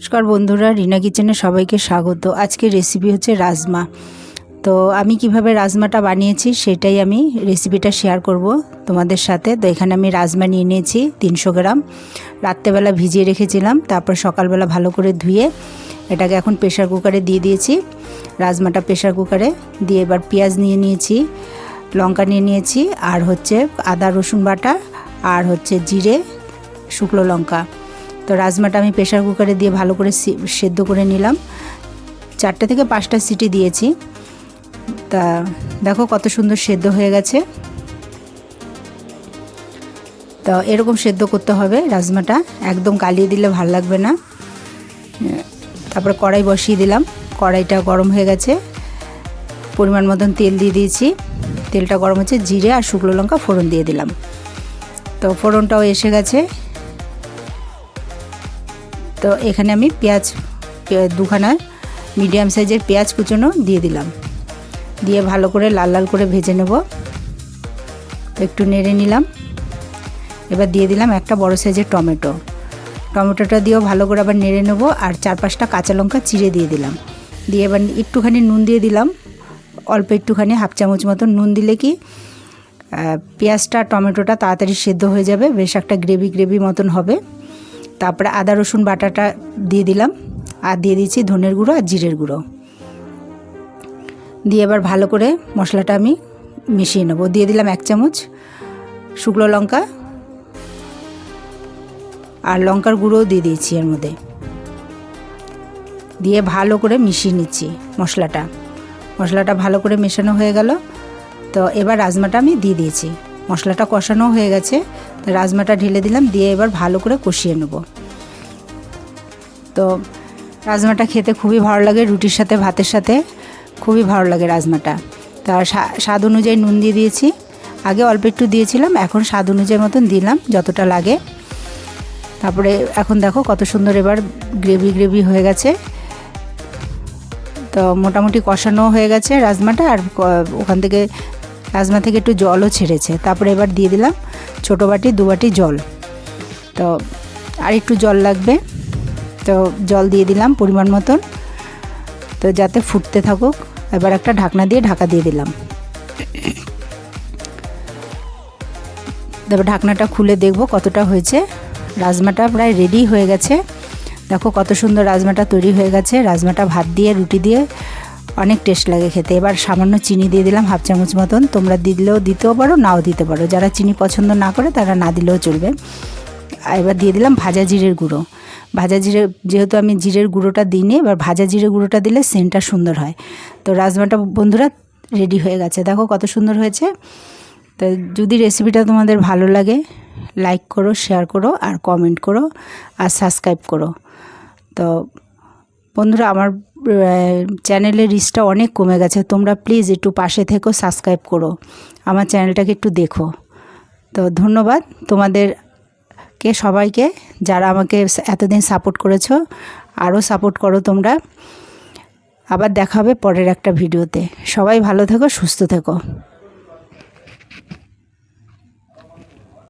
নমস্কার বন্ধুরা, রিনা কিচেনে সবাইকে স্বাগত। আজকে রেসিপি হচ্ছে রাজমা। তো আমি কীভাবে রাজমাটা বানিয়েছি সেটাই আমি রেসিপিটা শেয়ার করব তোমাদের সাথে। তো এখানে আমি রাজমা নিয়ে নিয়েছি, তিনশো গ্রাম। রাত্রেবেলা ভিজিয়ে রেখেছিলাম, তারপর সকালবেলা ভালো করে ধুয়ে এটাকে এখন প্রেশার কুকারে দিয়ে দিয়েছি। রাজমাটা প্রেশার কুকারে দিয়ে এবার পেঁয়াজ নিয়ে নিয়েছি, লঙ্কা নিয়ে নিয়েছি, আর হচ্ছে আদা রসুন বাটা, আর হচ্ছে জিরে, শুকনো লঙ্কা। তো রাজমাটা আমি প্রেশার কুকারে দিয়ে ভালো করে সেদ্ধ করে নিলাম। চারটে থেকে পাঁচটা সিটি দিয়েছি। তা দেখো কত সুন্দর সেদ্ধ হয়ে গেছে। তো এরকম সেদ্ধ করতে হবে রাজমাটা। একদম গালিয়ে দিলে ভালো লাগবে না। তারপরে কড়াই বসিয়ে দিলাম। কড়াইটা গরম হয়ে গেছে। পরিমাণ মতন তেল দিয়ে দিয়েছি। তেলটা গরম হচ্ছে, জিরে আর শুকনো লঙ্কা ফোড়ন দিয়ে দিলাম। তো ফোড়নটাও এসে গেছে। তো এখানে আমি পেঁয়াজ দুখানা মিডিয়াম সাইজের পেঁয়াজ কুচোনো দিয়ে দিলাম। দিয়ে ভালো করে লাল লাল করে ভেজে নেব। একটু নেড়ে নিলাম। এবার দিয়ে দিলাম একটা বড় সাইজের টমেটো। টমেটোটা দিয়েও ভালো করে আবার নেড়ে নেব আর চার পাঁচটা কাঁচা লঙ্কা চিড়ে দিয়ে দিলাম। দিয়ে এবার একটুখানি নুন দিয়ে দিলাম। অল্প একটুখানি হাফ চামচ মতন নুন দিলে কি পেঁয়াজটা, টমেটোটা তাড়াতাড়ি সেদ্ধ হয়ে যাবে, বেশ একটা গ্রেভি গ্রেভি মতন হবে। তারপরে আদা, রসুন, বাটাটা দিয়ে দিলাম। আর দিয়ে দিচ্ছি ধনের গুঁড়ো আর জিরের গুঁড়ো। দিয়ে এবার ভালো করে মশলাটা আমি মিশিয়ে নেব। দিয়ে দিলাম এক চামচ শুকনো লঙ্কা আর লঙ্কার গুঁড়োও দিয়ে দিয়েছি এর মধ্যে। দিয়ে ভালো করে মিশিয়ে নিচ্ছি মশলাটা। মশলাটা ভালো করে মেশানো হয়ে গেল। তো এবার রাজমাটা আমি দিয়ে দিয়েছি। মশলাটা কষানো হয়ে গেছে। রাজমাটা ঢেলে দিলাম, দিয়ে এবার ভালো করে কষিয়ে নেব। তো রাজমাটা খেতে খুবই ভালো লাগে, রুটির সাথে, ভাতের সাথে খুবই ভালো লাগে রাজমাটা। তা স্বা- স্বাদ অনুযায়ী নুন দিয়ে দিয়েছি। আগে অল্প একটু দিয়েছিলাম, এখন স্বাদ অনুযায়ী মতন দিলাম, যতটা লাগে। তারপরে এখন দেখো কত সুন্দর এবার গ্রেভি গ্রেভি হয়ে গেছে। তো মোটামুটি কষানো হয়ে গেছে রাজমাটা, আর ওখান থেকে রাজমা থেকে একটু জলও ছেড়েছে। তারপরে এবার দিয়ে দিলাম ছোটো বাটি, দু বাটি জল। তো আর একটু জল লাগবে। তো জল দিয়ে দিলাম পরিমাণ মতন। তো যাতে ফুটতে থাকুক, এবার একটা ঢাকনা দিয়ে ঢাকা দিয়ে দিলাম। তারপর ঢাকনাটা খুলে দেখব কতটা হয়েছে। রাজমাটা প্রায় রেডি হয়ে গেছে। দেখো কত সুন্দর রাজমাটা তৈরি হয়ে গেছে। রাজমাটা ভাত দিয়ে, রুটি দিয়ে অনেক টেস্ট লাগে খেতে। এবার সামান্য চিনি দিয়ে দিলাম হাফ চামচ মতন। তোমরা দিলেও দিতেও পারো, নাও দিতে পারো। যারা চিনি পছন্দ না করে, তারা না দিলেও চলবে। এবার দিয়ে দিলাম ভাজা জিরের গুঁড়ো। ভাজা জিরে, যেহেতু আমি জিরের গুঁড়োটা দিইনি, এবার ভাজা জিরে গুঁড়োটা দিলে সেন্টটা সুন্দর হয়। তো রাজমাটা বন্ধুরা রেডি হয়ে গেছে। দেখো কত সুন্দর হয়েছে। তো যদি রেসিপিটা তোমাদের ভালো লাগে লাইক করো শেয়ার করো, আর কমেন্ট করো, আর সাবস্ক্রাইব করো। তো বন্ধুরা, আমার চ্যানেলের রিচটা অনেক কমে গেছে। তোমরা প্লিজ একটু পাশে থেকো সাবস্ক্রাইব করো। আমার চ্যানেলটাকে একটু দেখো। তো ধন্যবাদ তোমাদেরকে সবাইকে, যারা আমাকে এতদিন সাপোর্ট করেছ আরও সাপোর্ট করো তোমরা। আবার দেখা হবে পরের একটা ভিডিওতে সবাই ভালো থেকো, সুস্থ থেকো।